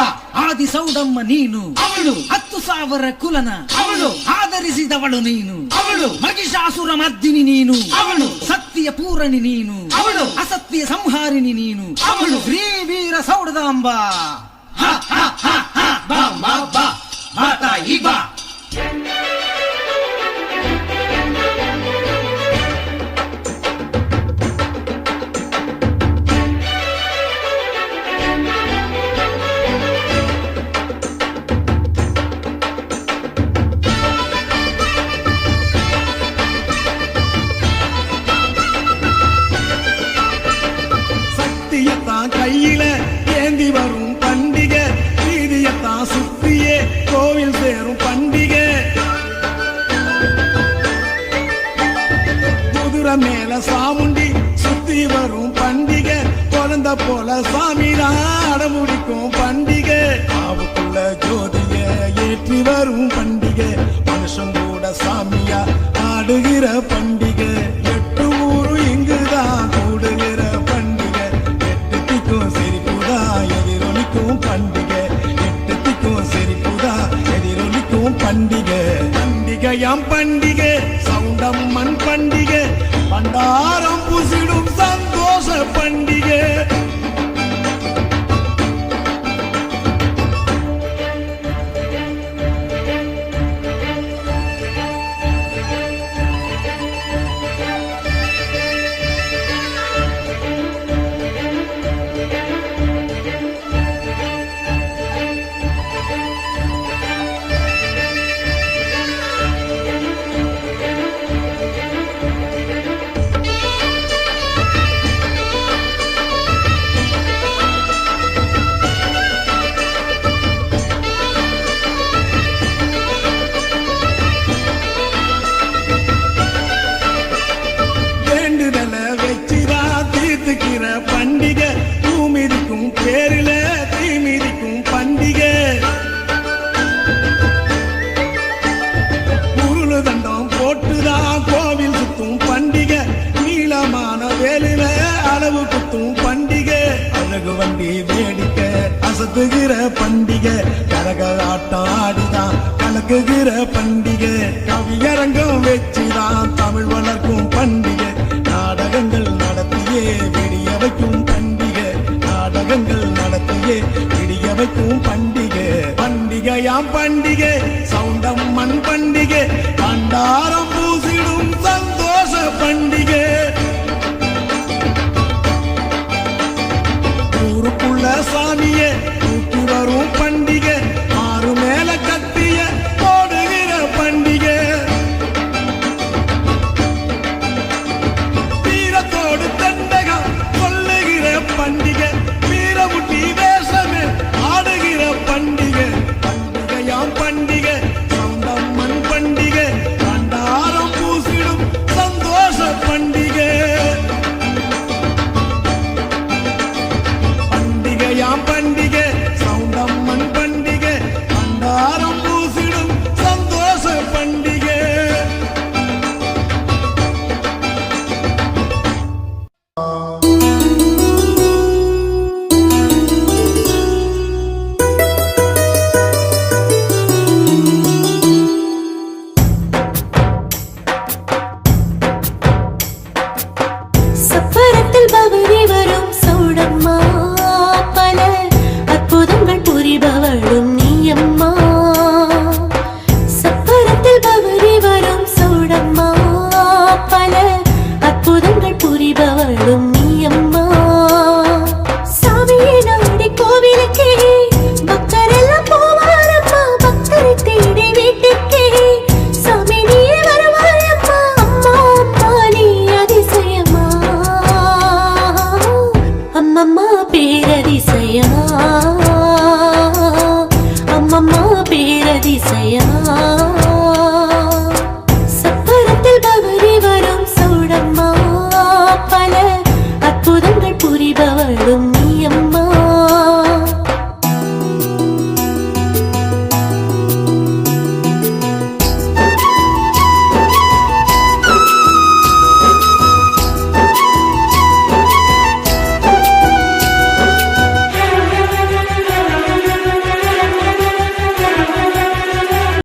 ಮುತ್ತಮ್ಮ ನೀನು. ಅವಳು. ಹತ್ತು ಸಾವಿರ ಕುಲನ ಅವಳು. ಆಧರಿಸಿದವಳು ನೀನು. ಅವಳು. ಮಹಿಷಾಸುರ ಮದ್ದಿನಿ ನೀನು. ಅವಳು. ಸತ್ಯ ಪೂರಣಿ ನೀನು. ಅವಳು. ಅಸತ್ಯ ಸಂಹಾರಿಣಿ ನೀನು. ಅವಳು. ಶ್ರೀ ವೀರ ಸೌಡದಾಂಬ. ಹ, ಹ, ಹ, ಹ, ಬಾ ಬಾ ಬಾ. ಬಾ ತಾಯಿ ಬಾ. கோவில் சேரும் பண்டிகை. குதிரை மேல சாமுண்டி சுத்தி வரும் பண்டிகை. குழந்த போல சாமி அடமுடிக்கும் பண்டிகை. ஆவுக்குள்ள ஜோதிய ஏற்றி வரும் பண்டிகை. மனுஷன் கூட சாமியா ஆடுகிற பண்டிகை. பண்டிகை பண்டிகையாம் பண்டிகை. அடிக்க அசத்துகிற பண்டிகை. கரகலாட்டம் ஆடிதான் கலக்குகிற பண்டிகை. கவியரங்கம் வச்சுதான் தமிழ் வளர்க்கும் பண்டிகை. நாடகங்கள் நடத்தியே விடிய வைக்கும் பண்டிகை. நாடகங்கள் நடத்தியே விடிய வைக்கும் பண்டிகை. பண்டிகையாம் பண்டிகை சவுண்டம் மண் பண்டிகை. பண்டாரம் பூசிடும் சந்தோஷ பண்டிகை. சாமியே புரிபவர் இவரும் சோழம்மா பல அற்புதங்கள் புரிபவர்